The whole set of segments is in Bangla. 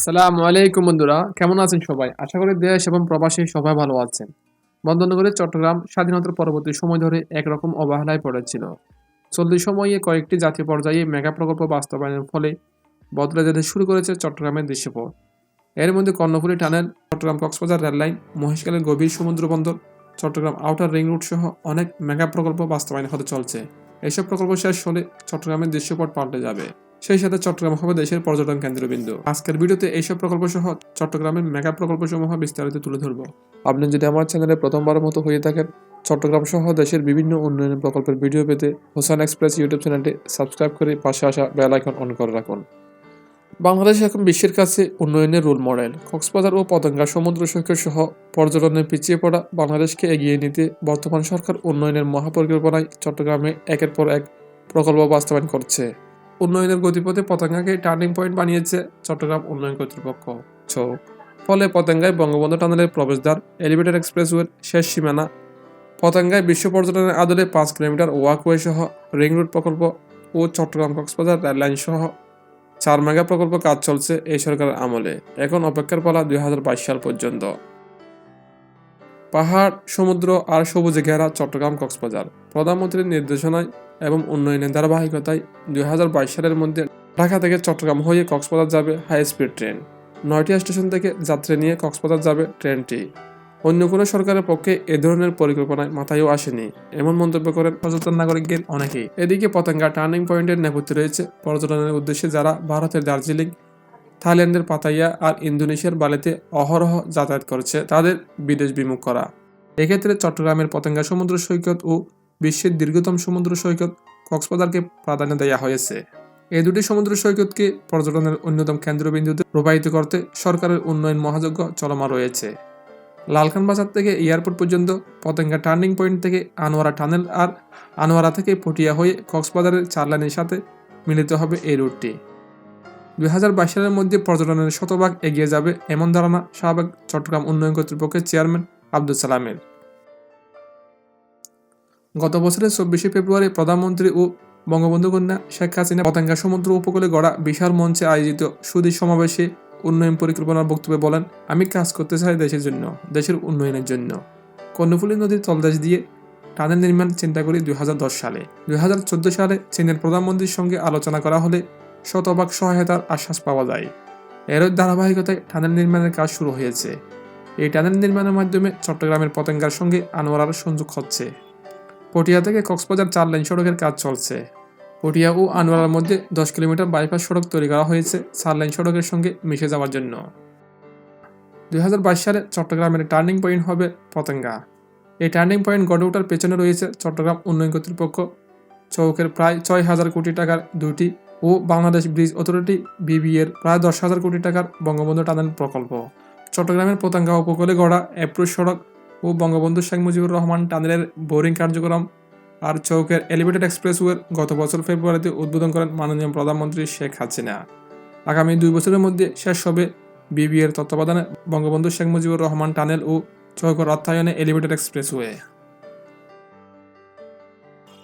আসসালামু আলাইকুম বন্ধুরা, কেমন আছেন সবাই? আশা করি দেশ এবং প্রবাসী সবাই ভালো আছেন। বন্দরনগরের চট্টগ্রাম স্বাধীনতার পরবর্তী সময় ধরে একরকম অবহেলায় পড়েছিল। চলতি সময়ে কয়েকটি জাতীয় পর্যায়ে মেগা প্রকল্প বাস্তবায়নের ফলে বদলে যেতে শুরু করেছে চট্টগ্রামের দৃশ্যপট। এর মধ্যে Karnaphuli tunnel, Chattogram Cox's Bazar rail line মহেশখালীর গভীর সমুদ্র বন্দর, চট্টগ্রাম আউটার রিং রুট সহ অনেক মেগা প্রকল্প বাস্তবায়ন হতে চলছে। এসব প্রকল্প শেষ হলে চট্টগ্রামের দৃশ্যপট পাল্টে যাবে। সেই সাথে চট্টগ্রাম হবে দেশের পর্যটন কেন্দ্রবিন্দু। আজকের ভিডিওতে এইসব প্রকল্প সহ চট্টগ্রামের মেগা প্রকল্প সমূহ বিস্তারিত তুলে ধরবো। আপনি যদি আমার চ্যানেলে প্রথমবারের মতো হয়ে থাকেন, চট্টগ্রাম সহ দেশের বিভিন্ন উন্নয়ন প্রকল্পের ভিডিও পেতে হোসেন এক্সপ্রেস ইউটিউব চ্যানেলটি সাবস্ক্রাইব করে পাশে আসা বেল আইকন অন করে রাখুন। বাংলাদেশ এখন বিশ্বের কাছে উন্নয়নের রোল মডেল। কক্সবাজার ও পতঙ্গা সমুদ্র সৈকত সহ পর্যটনে পিছিয়ে পড়া বাংলাদেশকে এগিয়ে নিতে বর্তমান সরকার উন্নয়নের মহাপরিকল্পনায় চট্টগ্রামে একের পর এক প্রকল্প বাস্তবায়ন করছে। উন্নয়নের গতিপথে পতঙ্গাকে টার্নিং পয়েন্ট বানিয়েছে চট্টগ্রাম উন্নয়ন কর্তৃপক্ষ। ছো, ফলে পতঙ্গায় বঙ্গবন্ধু টানেলের প্রবেশদ্বার, এলিভেটেড এক্সপ্রেসওয়ের শেষ সীমানা পতঙ্গায় বিশ্ব পর্যটনের আদলে পাঁচ কিলোমিটার ওয়াকওয়ে সহ রিং রোড প্রকল্প ও চট্টগ্রাম কক্সবাজার রেললাইন সহ চার মেগা প্রকল্প কাজ চলছে এই সরকারের আমলে। এখন অপেক্ষার পালা দুই হাজার বাইশ সাল পর্যন্ত। পাহাড়, সমুদ্র আর সবুজে ঘেরা চট্টগ্রাম কক্সবাজার। প্রধানমন্ত্রীর নির্দেশনায় এবং উন্নয়নের ধারাবাহিকতায় দুই হাজার বাইশ সালের মধ্যে ঢাকা থেকে চট্টগ্রাম হয়ে কক্সবাজার যাবে হাই স্পিড ট্রেন। নয়টি স্টেশন থেকে যাত্রী নিয়ে কক্সবাজার যাবে ট্রেনটি। অন্য কোনো সরকারের পক্ষে এ ধরনের পরিকল্পনায় মাথায়ও আসেনি, এমন মন্তব্য করেন সচেতন নাগরিকদের অনেকেই। এদিকে পতঙ্গা টার্নিং পয়েন্টের নেপথ্যে রয়েছে পর্যটনের উদ্দেশ্যে যারা ভারতের দার্জিলিং, থাইল্যান্ডের পাতাইয়া আর ইন্দোনেশিয়ার বালিতে অহরহ যাতায়াত করছে, তাদের বিদেশ বিমুখ করা। এক্ষেত্রে চট্টগ্রামের পতঙ্গা সমুদ্র সৈকত ও বিশ্বের দীর্ঘতম সমুদ্র সৈকত কক্সবাজারকে প্রাধান্য দেওয়া হয়েছে। এই দুটি সমুদ্র সৈকতকে পর্যটনের অন্যতম কেন্দ্রবিন্দুতে প্রবাহিত করতে সরকারের উন্নয়ন মহাযজ্ঞ চলমান রয়েছে। লালখান বাজার থেকে এয়ারপোর্ট পর্যন্ত, পতেঙ্গা টার্নিং পয়েন্ট থেকে আনোয়ারা টানেল আর আনোয়ারা থেকে পটিয়া হয়ে কক্সবাজারের চার লাইনের সাথে মিলিত হবে এই রুটটি। দু হাজার বাইশ সালের মধ্যে পর্যটনের শতভাগ এগিয়ে যাবে এমন ধারণা শাহবাগ, চট্টগ্রাম উন্নয়ন কর্তৃপক্ষের চেয়ারম্যান আব্দুল সালামের। গত বছরের চব্বিশে ফেব্রুয়ারি প্রধানমন্ত্রী ও বঙ্গবন্ধু কন্যা শেখ হাসিনা পতেঙ্গা সমুদ্র উপকূলে গড়া বিশাল মঞ্চে আয়োজিত সুদী সমাবেশে উন্নয়ন পরিকল্পনার বক্তব্যে বলেন, আমি কাজ করতে চাই দেশের জন্য, দেশের উন্নয়নের জন্য। কর্ণফুলী নদীর তলদেশ দিয়ে টানেল নির্মাণ চিন্তা করি দুই হাজার দশ সালে। দুই হাজার চোদ্দ সালে চীনের প্রধানমন্ত্রীর সঙ্গে আলোচনা করা হলে শতভাগ সহায়তার আশ্বাস পাওয়া যায়। এর ধারাবাহিকতায় টানেল নির্মাণের কাজ শুরু হয়েছে। এই টানেল নির্মাণের মাধ্যমে চট্টগ্রামের পতেঙ্গার সঙ্গে আনোয়ারার সংযোগ হচ্ছে। পটিয়া থেকে কক্সবাজার চার লাইন সড়কের কাজ চলছে। পটিয়া ও আনোয়ারার মধ্যে দশ কিলোমিটার বাইপাস সড়ক তৈরি করা হয়েছে চার লাইন সড়কের সঙ্গে মিশে যাওয়ার জন্য। দু হাজার বাইশ সালে চট্টগ্রামের টার্নিং পয়েন্ট হবে পতেঙ্গা। এই টার্নিং পয়েন্ট গড়ে ওঠার পেছনে রয়েছে চট্টগ্রাম উন্নয়ন কর্তৃপক্ষ। চৌকের প্রায় ছয় হাজার কোটি টাকার দুটি ও বাংলাদেশ ব্রিজ অথরিটি বিবিএর প্রায় দশ হাজার কোটি টাকার বঙ্গবন্ধু টানেল প্রকল্প। চট্টগ্রামের পতঙ্গা উপকূলে গড়া অ্যাপ্রোচ সড়ক ও বঙ্গবন্ধু শেখ মুজিবুর রহমান টানেলের বোরিং কার্যক্রম আর চৌকের এলিভেটেড এক্সপ্রেসওয়ের গত বছর ফেব্রুয়ারিতে উদ্বোধন করেন মাননীয় প্রধানমন্ত্রী শেখ হাসিনা। আগামী দুই বছরের মধ্যে শেষ হবে বিবিএর তত্ত্বাবধানে বঙ্গবন্ধু শেখ মুজিবুর রহমান টানেল ও চৌকের অর্থায়নে এলিভেটেড এক্সপ্রেসওয়ে।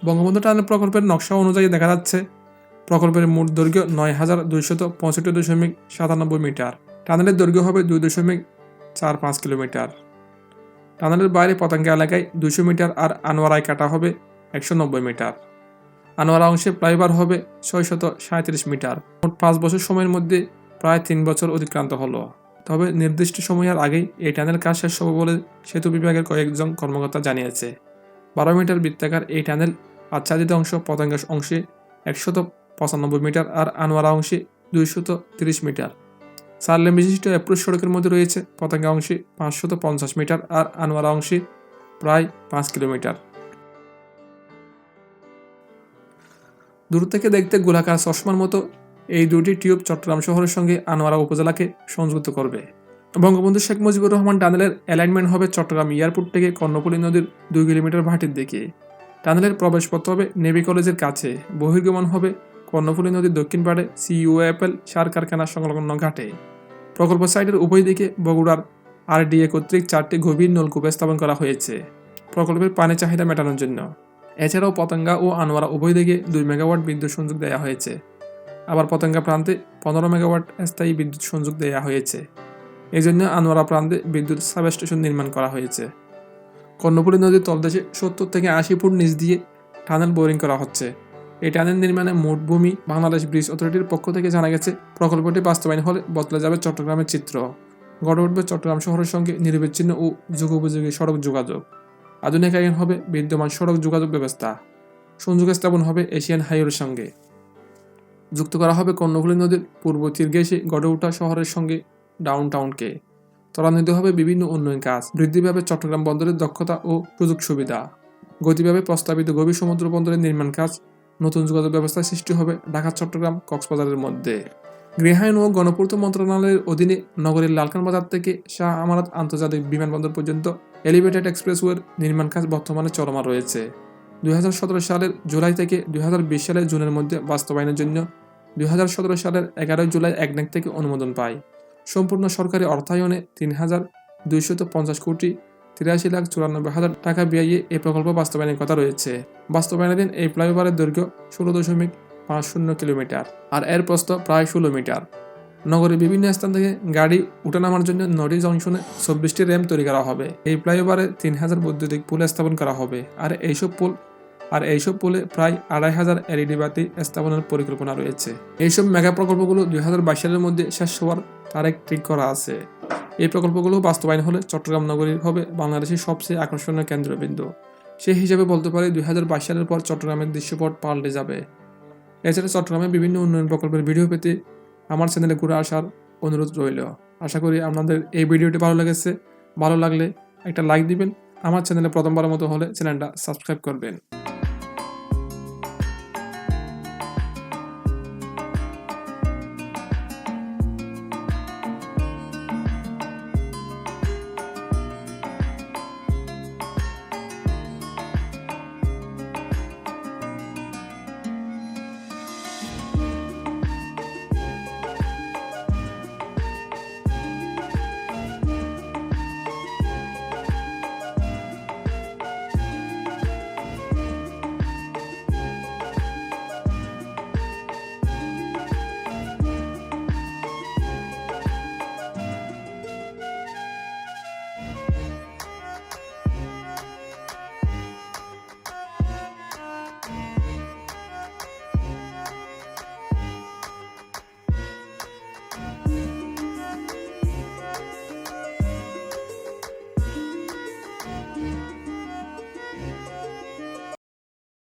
বঙ্গবন্ধু টানেল প্রকল্পের নকশা অনুযায়ী দেখা যাচ্ছে, প্রকল্পের মোট দৈর্ঘ্য নয় হাজার দুইশত পঁয়ষট্টি দশমিক সাতানব্বই মিটার। টানেলের দৈর্ঘ্য হবে দুই দশমিক চার পাঁচ কিলোমিটার। টানেলের বাইরে পতাঙ্গা এলাকায় দুশো মিটার আর আনোয়ারায় কাটা হবে একশো নব্বই মিটার। আনোয়ারা অংশে প্লাইবার হবে ছয়শত সাঁত্রিশ মিটার। মোট পাঁচ বছর সময়ের মধ্যে প্রায় তিন বছর অতিক্রান্ত হলো। তবে নির্দিষ্ট সময়ের আগেই এই টানেল কাজ শেষ হবে বলে সেতু বিভাগের কয়েকজন কর্মকর্তা জানিয়েছে। বারো মিটার বৃত্তাকার এই টানেল আচ্ছাদিত অংশ পতঙ্গা অংশে একশত পঁচানব্বই মিটার আর আনোয়ারা অংশে দুইশত তিরিশ মিটার। চার লেন বিশিষ্ট অ্যাপ্রোচ সড়কের মধ্যে রয়েছে পতাকা অংশে পাঁচশত পঞ্চাশ মিটার আর আনোয়ারা অংশে প্রায় পাঁচ কিলোমিটার। দূর থেকে দেখতে গোলাকার চশমার মতো এই দুটি টিউব চট্টগ্রাম শহরের সঙ্গে আনোয়ারা উপজেলাকে সংযুক্ত করবে। বঙ্গবন্ধু শেখ মুজিবুর রহমান টানেলের অ্যালাইনমেন্ট হবে চট্টগ্রাম এয়ারপোর্ট থেকে কর্ণফুলী নদীর দুই কিলোমিটার ভাটির দিকে। টানেলের প্রবেশপথ হবে নেভি কলেজের কাছে। বহির্গমন হবে কর্ণফুলী নদীর দক্ষিণ পাড়ে সিইউএফএল সার কারখানার সংলগ্ন ঘাটে। প্রকল্প সাইটের উভয় দিকে বগুড়ার আরডিএ কর্তৃক চারটি গভীর নলকূপ স্থাপন করা হয়েছে, প্রকল্পের পানি চাহিদা মেটানোর জন্য। এছাড়াও পতঙ্গা ও আনোয়ারা উভয় দিকে দুই মেগাওয়াট বিদ্যুৎ সংযোগ দেওয়া হয়েছে। আবার পতঙ্গা প্রান্তে পনেরো মেগাওয়াট স্থায়ী বিদ্যুৎ সংযোগ দেওয়া হয়েছে। এই জন্য আনোয়ারা প্রান্তে বিদ্যুৎ সাবস্টেশন নির্মাণ করা হয়েছে। কর্ণপুরী নদীর তলদেশে সত্তর থেকে আশি ফুট নিচ দিয়ে টানেল বোরিং করা হচ্ছে। এই টানেল নির্মাণে মোট ভূমি বাংলাদেশ ব্রিজ অথরিটির পক্ষ থেকে জানা গেছে, প্রকল্পটি বাস্তবায়ন হলে বদলে যাবে চট্টগ্রামের চিত্র। গড়ে উঠবে চট্টগ্রাম শহরের সঙ্গে নিরবিচ্ছিন্ন ও যুগোপযোগী সড়ক যোগাযোগ। আধুনিকায়ন হবে বিদ্যমান সড়ক যোগাযোগ ব্যবস্থা। সংযোগ স্থাপন হবে এশিয়ান হাইওয়ের সঙ্গে। যুক্ত করা হবে কর্ণফুলী নদীর পূর্ব তীর ঘেঁষে গড়ে ওঠা শহরের সঙ্গে ডাউন টাউনকে ত্বরান্বিত হবে বিভিন্ন উন্নয়ন কাজ। বৃদ্ধি পাবে চট্টগ্রাম বন্দরের দক্ষতা ও সুযোগ সুবিধা। গতি পাবে প্রস্তাবিত গভীর সমুদ্র বন্দরের নির্মাণ কাজ নতুন যোগাযোগ ব্যবস্থা সৃষ্টি হবে ঢাকা, চট্টগ্রাম, কক্সবাজারের মধ্যে। গৃহায়ন ও গণপূর্ত মন্ত্রণালয়ের অধীনে নগরীর লালখান বাজার থেকে শাহ আমানত আন্তর্জাতিক বিমানবন্দর পর্যন্ত এলিভেটেড এক্সপ্রেসওয়ের নির্মাণ কাজ বর্তমানে চলমান রয়েছে। দুই হাজার সতেরো সালের জুলাই থেকে দুই হাজার বিশ সালের জুনের মধ্যে বাস্তবায়নের জন্য দুই হাজার সতেরো সালের এগারোই জুলাই এক একনেক থেকে অনুমোদন পায়। সম্পূর্ণ সরকারি অর্থায়নে তিন হাজার দুইশত পঞ্চাশ কোটি তিরাশি লাখ চুরানব্বই হাজার টাকা ব্যয়ে এই প্রকল্প বাস্তবায়নের কথা রয়েছে। বাস্তবায়নাধীন এই ফ্লাইওভারের দৈর্ঘ্য ষোলো দশমিক পাঁচ শূন্য কিলোমিটার আর এর প্রস্থ প্রায় ষোলো মিটার। নগরের বিভিন্ন স্থান থেকে গাড়ি উঠানামার জন্য নদী জংশনে চব্বিশটি র্যাম্প তৈরি করা হবে। এই ফ্লাইওভারে তিন হাজার বৈদ্যুতিক পুল স্থাপন করা হবে আর এইসব পুল আর এইসব পুলে প্রায় আড়াই হাজার এলইডি বাতি স্থাপনের পরিকল্পনা রয়েছে। এইসব মেগা প্রকল্পগুলো দুই হাজার বাইশ সালের মধ্যে শেষ হওয়ার তারিখ ঠিক করা আছে। এই প্রকল্পগুলো বাস্তবায়ন হলে চট্টগ্রাম নগরী হবে বাংলাদেশের সবচেয়ে আকর্ষণীয় কেন্দ্রবিন্দু। সেই হিসাবে বলতে পারি দুই সালের পর চট্টগ্রামের দৃশ্যপট পাল্টে যাবে। এছাড়া চট্টগ্রামে বিভিন্ন উন্নয়ন প্রকল্পের ভিডিও পেতে আমার চ্যানেলে ঘুরে আসার অনুরোধ রইল। আশা করি আপনাদের এই ভিডিওটি ভালো লেগেছে। ভালো লাগলে একটা লাইক দিবেন। আমার চ্যানেলে প্রথমবারের মতো হলে চ্যানেলটা সাবস্ক্রাইব করবেন।